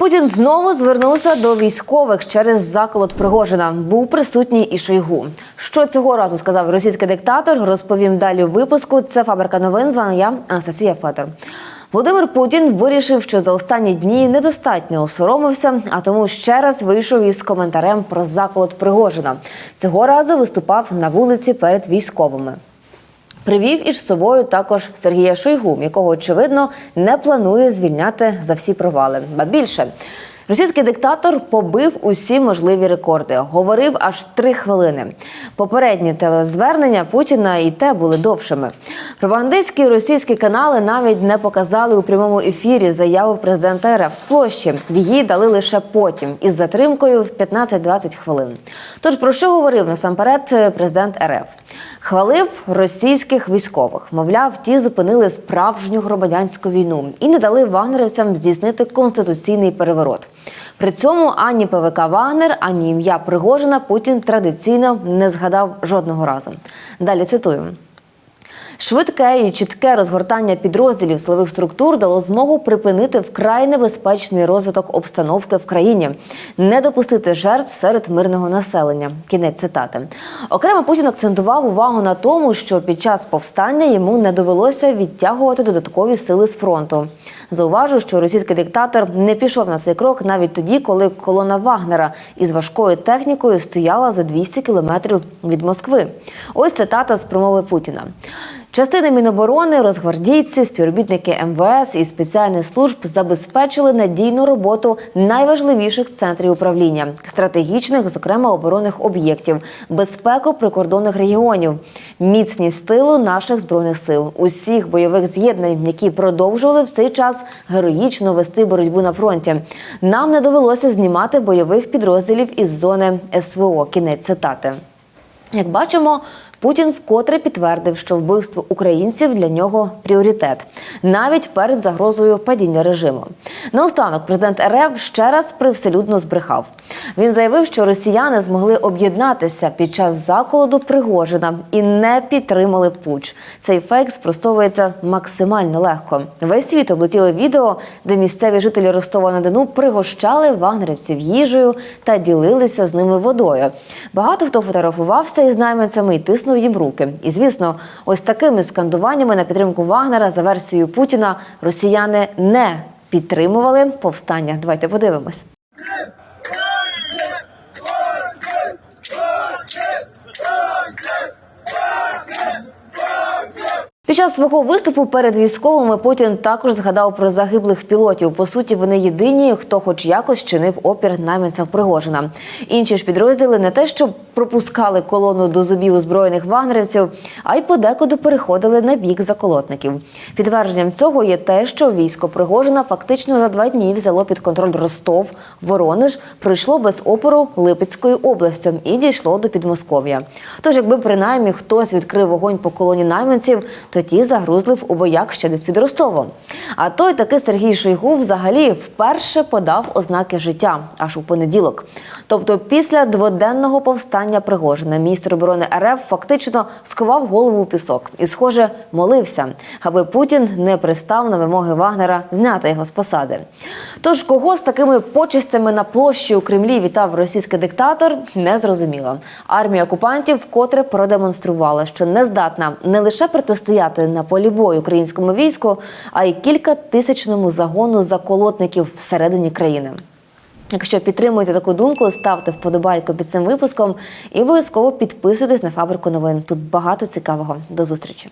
Путін знову звернувся до військових через заколот Пригожина. Був присутній і Шойгу. Що цього разу сказав російський диктатор? Розповім далі у випуску. Це фабрика новин. З вами я Анастасія Федор. Володимир Путін вирішив, що за останні дні недостатньо осоромився, а тому ще раз вийшов із коментарем про заколот Пригожина. Цього разу виступав на вулиці перед військовими. Привів із собою також Сергія Шойгу, якого очевидно не планує звільняти за всі провали. Ба більше російський диктатор побив усі можливі рекорди. Говорив аж три хвилини. Попередні телезвернення Путіна і те були довшими. Пропагандистські російські канали навіть не показали у прямому ефірі заяву президента РФ з площі. Її дали лише потім із затримкою в 15-20 хвилин. Тож про що говорив насамперед президент РФ? Хвалив російських військових. Мовляв, ті зупинили справжню громадянську війну і не дали вагнерівцям здійснити конституційний переворот. При цьому ані ПВК Вагнер, ані ім'я Пригожина Путін традиційно не згадав жодного разу. Далі цитую. Швидке і чітке розгортання підрозділів силових структур дало змогу припинити вкрай небезпечний розвиток обстановки в країні, не допустити жертв серед мирного населення. Кінець цитати. Окремо Путін акцентував увагу на тому, що під час повстання йому не довелося відтягувати додаткові сили з фронту. Зауважу, що російський диктатор не пішов на цей крок навіть тоді, коли колона Вагнера із важкою технікою стояла за 200 кілометрів від Москви. Ось цитата з промови Путіна. Частини Міноборони, розгвардійці, співробітники МВС і спеціальних служб забезпечили надійну роботу найважливіших центрів управління, стратегічних, зокрема оборонних об'єктів, безпеку прикордонних регіонів, міцність тилу наших збройних сил, усіх бойових з'єднань, які продовжували в цей час героїчно вести боротьбу на фронті. Нам не довелося знімати бойових підрозділів із зони СВО. Кінець цитати. Як бачимо, Путін вкотре підтвердив, що вбивство українців для нього пріоритет, навіть перед загрозою падіння режиму. Наостанок президент РФ ще раз привселюдно збрехав. Він заявив, що росіяни змогли об'єднатися під час заколоду Пригожина і не підтримали пуч. Цей фейк спростовується максимально легко. Весь світ облетіли відео, де місцеві жителі Ростова на Дону пригощали вагнерівців їжею та ділилися з ними водою. Багато хто фотографувався із найманцями і тиснув їм руки. І звісно, ось такими скандуваннями на підтримку Вагнера за версією Путіна росіяни не підтримували повстання. Давайте подивимось. Під час свого виступу перед військовими Путін також згадав про загиблих пілотів. По суті, вони єдині, хто, хоч якось, чинив опір найманцям Пригожина. Інші ж підрозділи не те, що пропускали колону до зубів озброєних вагнерівців, а й подекуди переходили на бік заколотників. Підтвердженням цього є те, що військо Пригожина фактично за два дні взяло під контроль Ростов, Воронеж, пройшло без опору Липецькою областю і дійшло до Підмосков'я. Тож, якби принаймні хтось відкрив вогонь по колоні найманців, то ті загрузли б у боях ще десь під Ростовом. А той таки Сергій Шойгу взагалі вперше подав ознаки життя аж у понеділок. Тобто, після дводенного повстання Пригожина міністр оборони РФ фактично сховав голову у пісок і, схоже, молився, аби Путін не пристав на вимоги Вагнера зняти його з посади. Тож кого з такими почестями на площі у Кремлі вітав російський диктатор, не зрозуміло. Армія окупантів вкотре продемонструвала, що не здатна не лише протистояти на полі бою українському війську, а й кількатисячному загону заколотників всередині країни. Якщо підтримуєте таку думку, ставте вподобайку під цим випуском і обов'язково підписуйтесь на фабрику новин. Тут багато цікавого. До зустрічі.